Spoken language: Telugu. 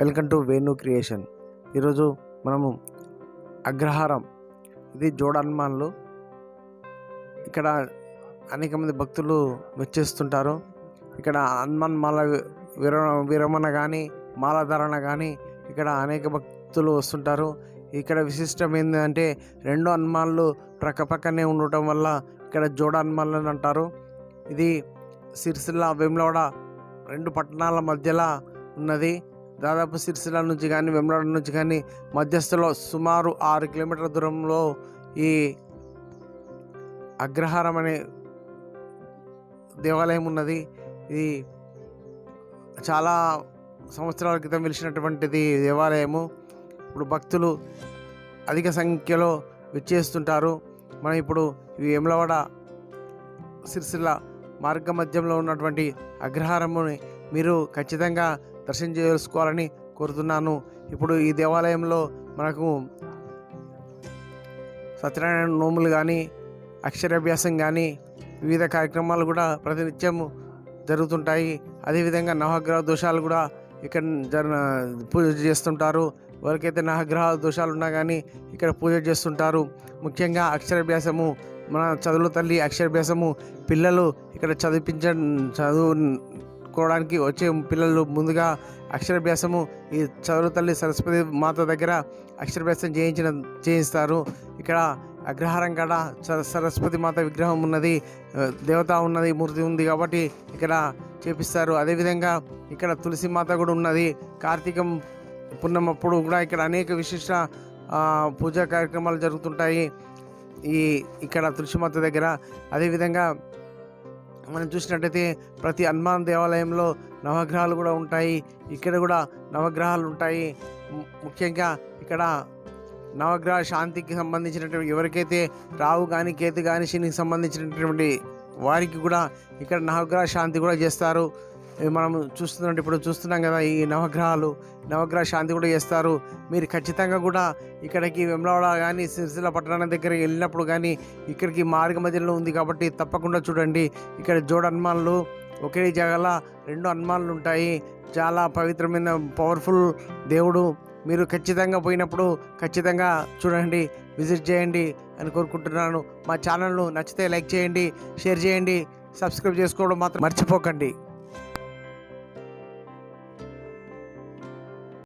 Welcome to Venu creation. ఈరోజు మనము అగ్రహారం. ఇది జోడనుమాన్లు. ఇక్కడ అనేక మంది భక్తులు వచ్చేస్తుంటారు. ఇక్కడ హనుమాన్ మాల విర విరమణ కానీ మాలధారణ కానీ ఇక్కడ అనేక భక్తులు వస్తుంటారు. ఇక్కడ విశిష్టం ఏంటంటే రెండు హనుమాన్లు ప్రక్కపక్కనే ఉండటం వల్ల ఇక్కడ జోడ హనుమాన్లు అని అంటారు. ఇది సిరిసిల్ల వేములవాడ రెండు పట్టణాల మధ్యలో ఉన్నది. దాదాపు సిరిసిల్ల నుంచి కానీ వెమ్లాడ నుంచి కానీ మధ్యస్థలో సుమారు ఆరు కిలోమీటర్ల దూరంలో ఈ అగ్రహారం అనే దేవాలయం ఉన్నది. ఇది చాలా సంవత్సరాల క్రితం వెలిసినటువంటిది దేవాలయము. ఇప్పుడు భక్తులు అధిక సంఖ్యలో విచ్చేస్తుంటారు. మనం ఇప్పుడు ఈ వేములవాడ సిరిసిల్ల మార్గ మధ్యంలో ఉన్నటువంటి అగ్రహారముని మీరు ఖచ్చితంగా దర్శనం చేసుకోవాలని కోరుతున్నాను. ఇప్పుడు ఈ దేవాలయంలో మనకు సత్యనారాయణ నోములు కానీ అక్షరాభ్యాసం కానీ వివిధ కార్యక్రమాలు కూడా ప్రతినిత్యం జరుగుతుంటాయి. అదేవిధంగా నవగ్రహ దోషాలు కూడా ఇక్కడ జర పూజ చేస్తుంటారు. ఎవరికైతే నవగ్రహ దోషాలు ఉన్నా కానీ ఇక్కడ పూజ చేస్తుంటారు. ముఖ్యంగా అక్షరాభ్యాసము మన చదువుల తల్లి అక్షరాభ్యాసము పిల్లలు ఇక్కడ చదివించ చదువు చదువుకోవడానికి వచ్చే పిల్లలు ముందుగా అక్షరాభ్యాసము ఈ చదువుల తల్లి సరస్వతి మాత దగ్గర అక్షరాభ్యాసం చేయించిన చేయిస్తారు. ఇక్కడ అగ్రహారం కాడ సరస్వతి మాత విగ్రహం ఉన్నది దేవత ఉన్నది మూర్తి ఉంది కాబట్టి ఇక్కడ చేపిస్తారు. అదేవిధంగా ఇక్కడ తులసి మాత కూడా ఉన్నది. కార్తీకం పున్నమప్పుడు కూడా ఇక్కడ అనేక విశిష్ట పూజా కార్యక్రమాలు జరుగుతుంటాయి. ఈ ఇక్కడ తులసిమాత దగ్గర. అదేవిధంగా మనం చూసినట్టయితే ప్రతి హనుమాన్ దేవాలయంలో నవగ్రహాలు కూడా ఉంటాయి. ఇక్కడ కూడా నవగ్రహాలు ఉంటాయి. ముఖ్యంగా ఇక్కడ నవగ్రహ శాంతికి సంబంధించినటువంటి ఎవరికైతే రావు కానీ కేతు కానీ శనికి సంబంధించినటువంటి వారికి కూడా ఇక్కడ నవగ్రహ శాంతి కూడా చేస్తారు. మనం చూస్తున్నాం ఇప్పుడు చూస్తున్నాం కదా ఈ నవగ్రహాలు నవగ్రహ శాంతి కూడా చేస్తారు. మీరు ఖచ్చితంగా కూడా ఇక్కడికి వెమ్లవాడ కానీ సిరిసిల్ల పట్టణం దగ్గరికి వెళ్ళినప్పుడు కానీ ఇక్కడికి మార్గ మధ్యలో ఉంది కాబట్టి తప్పకుండా చూడండి. ఇక్కడ జోడ హనుమాన్లు ఒకే జగల రెండు హనుమాన్లు ఉంటాయి. చాలా పవిత్రమైన పవర్ఫుల్ దేవుడు. మీరు ఖచ్చితంగా పోయినప్పుడు ఖచ్చితంగా చూడండి విజిట్ చేయండి అని కోరుకుంటున్నాను. మా ఛానల్ను నచ్చితే లైక్ చేయండి షేర్ చేయండి సబ్స్క్రైబ్ చేసుకోవడం మాత్రం మర్చిపోకండి.